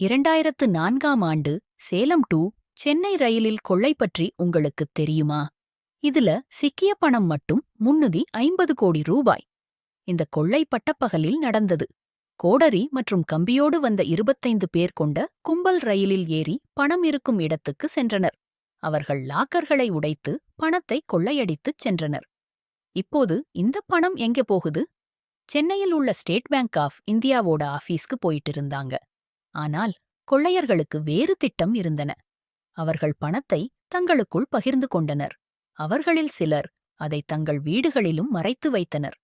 இரண்டாயிரத்து நான்காம் ஆண்டு சேலம் டூ சென்னை ரயிலில் கொள்ளை பற்றி உங்களுக்குத் தெரியுமா? இதுல சிக்கிய பணம் மட்டும் முன்னுதி ஐம்பது கோடி ரூபாய். இந்த கொள்ளை பட்டப்பகலில் நடந்தது. கோடரி மற்றும் கம்பியோடு வந்த இருபத்தைந்து பேர் கொண்ட கும்பல் ரயிலில் ஏறி பணம் இருக்கும் இடத்துக்கு சென்றனர். அவர்கள் லாக்கர்களை உடைத்து பணத்தை கொள்ளையடித்துச் சென்றனர். இப்போது இந்த பணம் எங்கே போகுது? சென்னையில் உள்ள ஸ்டேட் பேங்க் ஆஃப் இந்தியாவோட ஆஃபீஸ்க்கு போயிட்டு இருந்தாங்க. ஆனால் கொள்ளையர்களுக்கு வேறு திட்டம் இருந்தன. அவர்கள் பணத்தை தங்களுக்குள் பகிர்ந்து கொண்டனர். அவர்களில் சிலர் அதை தங்கள் வீடுகளிலும் மறைத்து வைத்தனர்.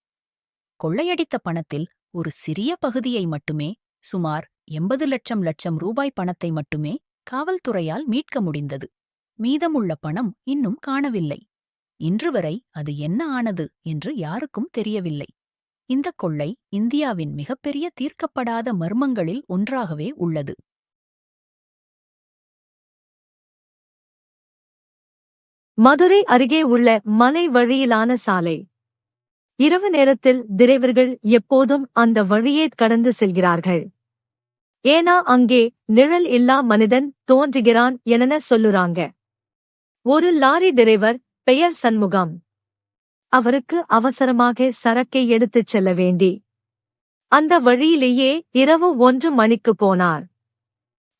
கொள்ளையடித்த பணத்தில் ஒரு சிறிய பகுதியை மட்டுமே சுமார் எண்பது லட்சம் லட்சம் ரூபாய் பணத்தை மட்டுமே காவல்துறையால் மீட்க முடிந்தது. மீதமுள்ள பணம் இன்னும் காணவில்லை. இன்று வரை அது என்ன ஆனது என்று யாருக்கும் தெரியவில்லை. இந்த கொள்ளை இந்தியாவின் மிகப்பெரிய தீர்க்கப்படாத மர்மங்களில் ஒன்றாகவே உள்ளது. மதுரை அருகே உள்ள மலை வழியிலான சாலை. இரவு நேரத்தில் டிரைவர்கள் எப்போதும் அந்த வழியே கடந்து செல்கிறார்கள். ஏனா அங்கே நிழல் இல்லா மனிதன் தோன்றுகிறான் என சொல்லுறாங்க. ஒரு லாரி டிரைவர் பெயர் சண்முகம். அவருக்கு அவசரமாக சரக்கை எடுத்துச் செல்ல வேண்டி. அந்த வழியிலேயே இரவு ஒன்று மணிக்கு போனார்.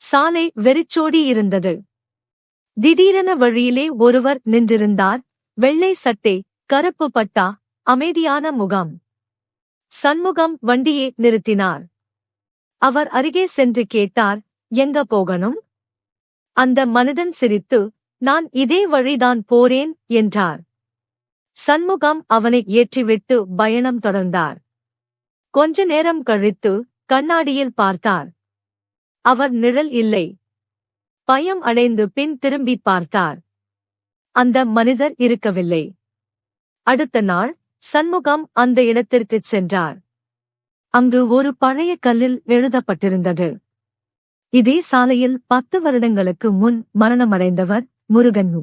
சாலை வெறிச்சோடி இருந்தது. திடீரென வழியிலே ஒருவர் நின்றிருந்தார். வெள்ளை சட்டை கருப்பு பட்டா அமைதியான முகம். சண்முகம் வண்டியை நிறுத்தினார். அவர் அருகே சென்று கேட்டார் எங்க போகணும்? அந்த மனிதன் சிரித்து நான் இதே வழிதான் போறேன் என்றார். சண்முகம் அவனை ஏற்றிவிட்டு பயணம் தொடர்ந்தார். கொஞ்ச நேரம் கழித்து கண்ணாடியில் பார்த்தார். அவர் நிழல் இல்லை. பயம் அடைந்து பின் திரும்பி பார்த்தார். அந்த மனிதர் இருக்கவில்லை. அடுத்த நாள் சண்முகம் அந்த இடத்திற்குச் சென்றார். அங்கு ஒரு பழைய கல்லில் எழுதப்பட்டிருந்தது. இதே சாலையில் பத்து வருடங்களுக்கு முன் மரணமடைந்தவர் முருகன்னு